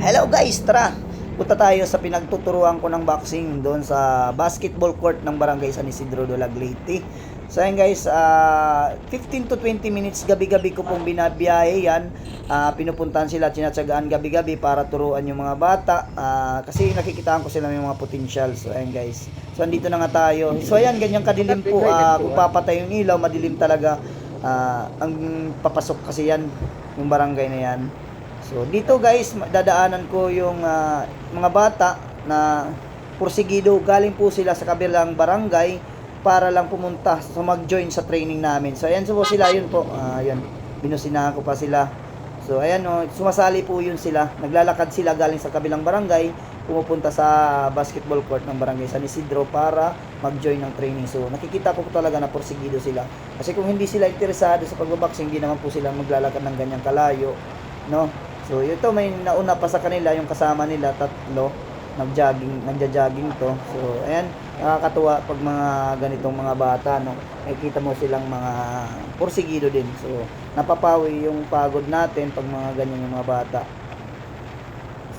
Hello guys, tara! Punta tayo sa pinagtuturuan ko ng boxing doon sa basketball court ng Barangay San Isidro de Leyte. So ayun guys, ah, 15 to 20 minutes gabi-gabi ko pong binabiyahe yan. Ah, pinupuntahan sila, tinatsagaan gabi-gabi para turuan yung mga bata. Ah, kasi nakikitaan ko sila may mga potential. So ayun guys. So andito na nga tayo. So ayan, ganyan kadilim po. Ah, kung papatay yung ilaw, madilim talaga. Ah, ang papasok kasi yan, yung barangay na yan. So dito guys, dadaanan ko yung ah, mga bata na porsigido galing po sila sa kabilang barangay para lang pumunta so mag-join sa training namin. So ayan so po sila yun po. Ah, ayan, binusinahan ko pa sila. So ayan oh, sumasali po yun sila. Naglalakad sila galing sa kabilang barangay pumupunta sa basketball court ng barangay San Isidro para mag-join ng training. So nakikita ko talaga na porsigido sila. Kasi kung hindi sila interesado sa pagbaboxing, hindi naman po sila maglalakad ng ganyang kalayo, no? So ito may nauna pa sa kanila yung kasama nila tatlo nag-jogging, nagja-jogging to. So ayan, nakakatuwa pag mga ganitong mga bata no. Nakikita mo silang mga porsigido din. So napapawi yung pagod natin pag mga ganyan yung mga bata.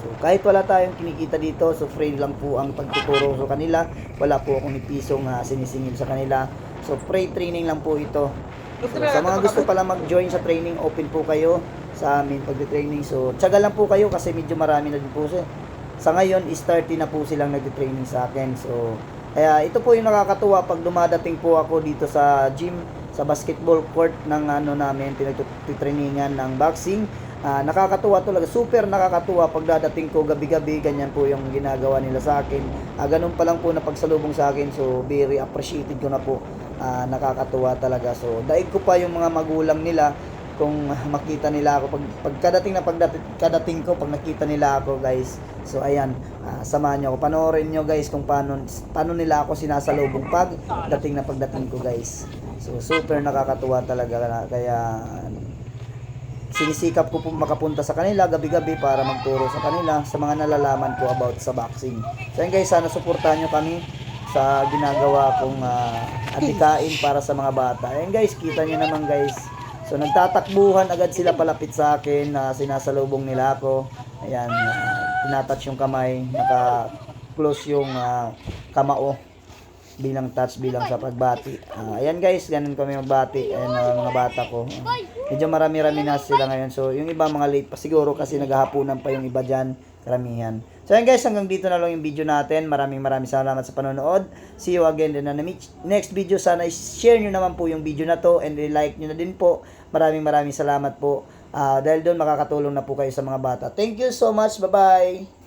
So, kahit wala tayong kinikita dito, so free lang po ang pagtuturo sa kanila. Wala po akong ni pisong uh, sinisingil sa kanila. So, free training lang po ito. So, sa mga gusto pala mag-join sa training, open po kayo sa amin pagte-training. So, tsaga lang po kayo kasi medyo marami na din po siya. Sa ngayon, is 30 na po silang nagte-training sa akin. So, kaya ito po yung nakakatuwa pag dumadating po ako dito sa gym, sa basketball court ng ano namin, pinagtitrainingan ng boxing. Ah, nakakatuwa talaga, super nakakatuwa pag dadating ko gabi-gabi, ganyan po yung ginagawa nila sa akin. Ah, ganun pa lang po na pagsalubong sa akin, so very appreciated ko na po. Ah, nakakatuwa talaga. So, daig ko pa yung mga magulang nila kung makita nila ako. Pag pagkadating na pagdating kadating ko pag nakita nila ako guys. So ayan. Ah, samahan niyo ako. Panoorin niyo guys kung paano paano nila ako sinasalubong pag dating na pagdating ko guys. So super nakakatuwa talaga. Kaya sinisikap ko po makapunta sa kanila gabi-gabi para magturo sa kanila sa mga nalalaman ko about sa boxing. So yun guys sana suportahan nyo kami sa ginagawa kong ah, adikain para sa mga bata. Ayun guys kita nyo naman guys So nagtatakbuhan agad sila palapit sa akin na sinasalubong nila ako. Ayan, uh, tinatouch yung kamay, naka-close yung ah, kamao bilang touch bilang sa pagbati. Ah, ayan guys, ganun kami magbati. Ayan ang mga bata ko. Ah, medyo marami-rami na sila ngayon. So yung iba mga late pa siguro kasi naghahaponan pa yung iba dyan, karamihan. So ayan guys, hanggang dito na lang yung video natin. Maraming maraming salamat sa panonood. See you again in the next video. Sana share nyo naman po yung video na to and like nyo na din po. Maraming maraming salamat po. Ah, dahil doon makakatulong na po kayo sa mga bata. Thank you so much. Bye-bye.